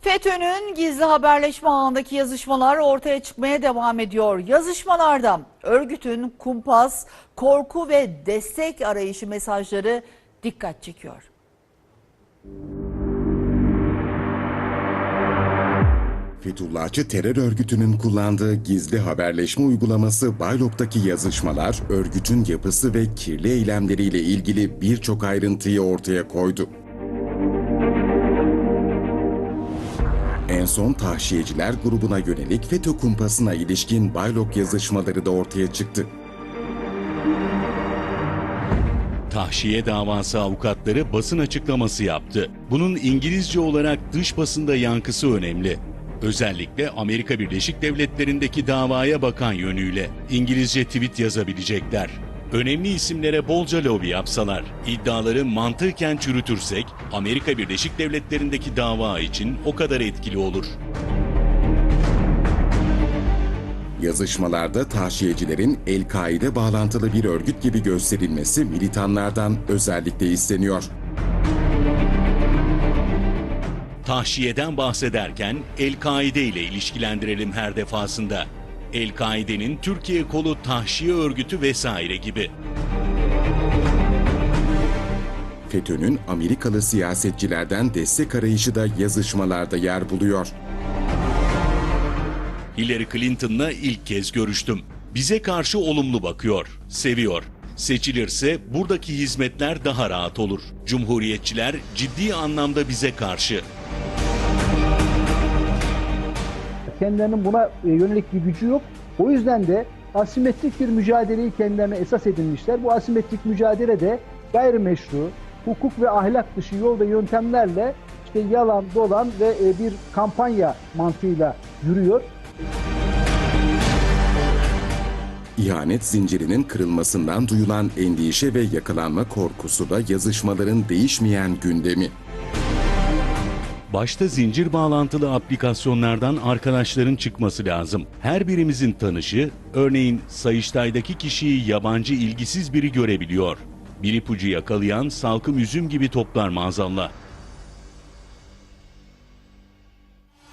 FETÖ'nün gizli haberleşme ağındaki yazışmalar ortaya çıkmaya devam ediyor. Yazışmalarda örgütün kumpas, korku ve destek arayışı mesajları dikkat çekiyor. Fethullahçı terör örgütünün kullandığı gizli haberleşme uygulaması Baylok'taki yazışmalar, örgütün yapısı ve kirli eylemleriyle ilgili birçok ayrıntıyı ortaya koydu. Son tahşiyeciler grubuna yönelik FETÖ kumpasına ilişkin Baylok yazışmaları da ortaya çıktı. Tahşiye davası avukatları basın açıklaması yaptı. Bunun İngilizce olarak dış basında yankısı önemli. Özellikle Amerika Birleşik Devletleri'ndeki davaya bakan yönüyle İngilizce tweet yazabilecekler. Önemli isimlere bolca lobi yapsalar, iddiaları mantıken çürütürsek Amerika Birleşik Devletleri'ndeki dava için o kadar etkili olur. Yazışmalarda tahşiyecilerin El-Kaide bağlantılı bir örgüt gibi gösterilmesi militanlardan özellikle isteniyor. Tahşiyeden bahsederken El-Kaide ile ilişkilendirelim her defasında. El-Kaide'nin Türkiye kolu tahşiye örgütü vesaire gibi. FETÖ'nün Amerikalı siyasetçilerden destek arayışı da yazışmalarda yer buluyor. Hillary Clinton'la ilk kez görüştüm. Bize karşı olumlu bakıyor, seviyor. Seçilirse buradaki hizmetler daha rahat olur. Cumhuriyetçiler ciddi anlamda bize karşı. Kendilerinin buna e, yönelik bir gücü yok. O yüzden de asimetrik bir mücadeleyi kendilerine esas edinmişler. Bu asimetrik mücadele de gayrimeşru, hukuk ve ahlak dışı yol ve yöntemlerle işte yalan, dolan ve e, bir kampanya mantığıyla yürüyor. İhanet zincirinin kırılmasından duyulan endişe ve yakalanma korkusu da yazışmaların değişmeyen gündemi. Başta zincir bağlantılı aplikasyonlardan arkadaşların çıkması lazım. Her birimizin tanışı, örneğin Sayıştay'daki kişiyi yabancı ilgisiz biri görebiliyor. Bir ipucu yakalayan salkım üzüm gibi toplar maazallah.